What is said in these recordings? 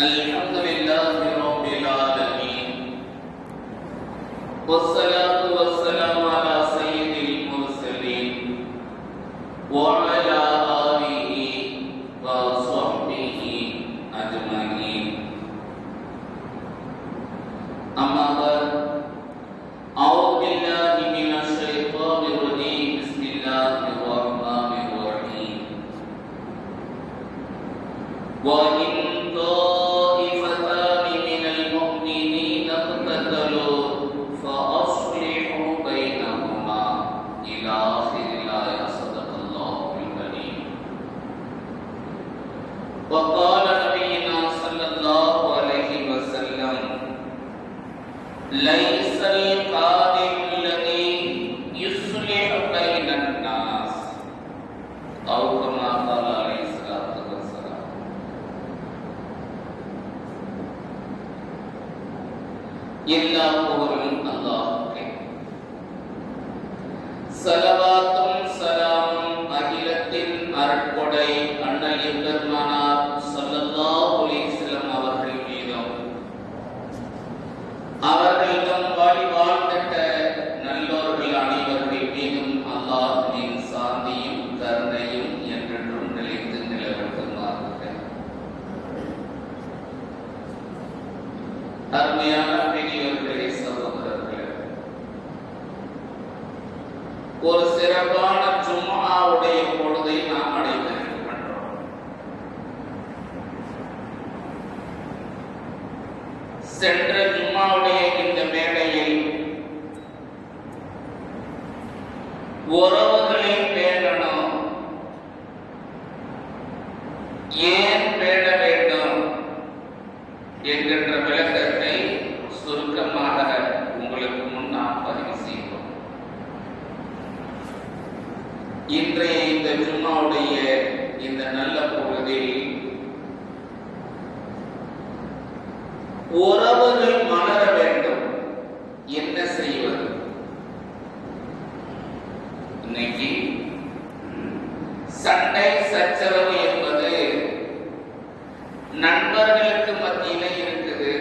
الحمد لله رب العالمين والصلاة والسلام على سيد المرسلين وعلى آله وصحبه ليس القادم الذي يصلح எல்லா புகழும் அல்லாஹ்வுக்கே சலவாத்தும் சலாமும் அகிலத்தின் அருட்கொடை அண்ணல் எம்பெருமானார் ஸல்லல்லாஹு அலைஹி வஸல்லம் அவர்கள் மீதும். அவர்களிடம் வாழி வாழ்ந்த நல்லோர்கள் அனைவர்கள் மீதும் அல்லாஹ்வின் சாந்தியும் கருணையும் என்றென்றும் நிலைத்து நிலவட்டுமாறுக. அருமையான ஒரு சிறப்பான ஜும்மாவுடைய பொழுதை நாம் அடைந்திருக்கின்றோம் சென்ற ஜும்மாவுடைய இந்த மேடையில் உறவுகளை பேணணும். ஏன் பேண வேண்டும் என்கின்ற விளக்கத்தை சுருக்கமாக இன்றைய இந்த விருமாவுடைய இந்த நல்ல பொழுதில் உறவுகள் மலர வேண்டும் என்ன செய்வது? இன்னைக்கு சண்டை சச்சரவு என்பது நண்பர்களுக்கு மத்தியில இருக்குது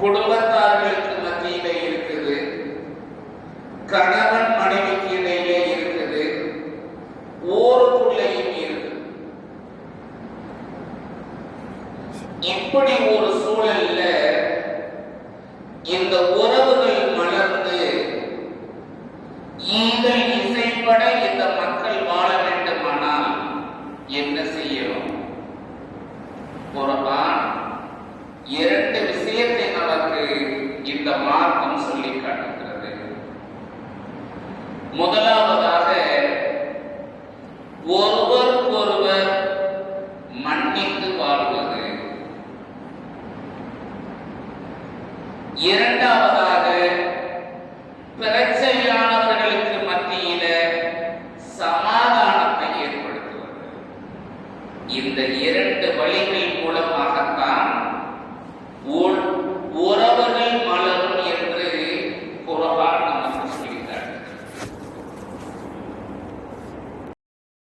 குடும்பத்தார்களுக்கு மத்தியில இருக்குது கணவன் மனைவிக்கு இடையிலே இருக்குது ஊருக்குள்ளேயும் இருக்குது இப்படி ஒரு சூழல்ல இந்த உறவுகள் மலர்ந்து ஈகள் இசைப்பட இந்த மக்கள் வாழ வேண்டுமானால் என்ன செய்யணும்? ஒரு ஆண் இரண்டு விஷயத்தை நமக்கு இந்த மார்க்கம் சொல்லி காட்டுகிறது. முதலாவதாக ஒருவர் இந்த இரண்டு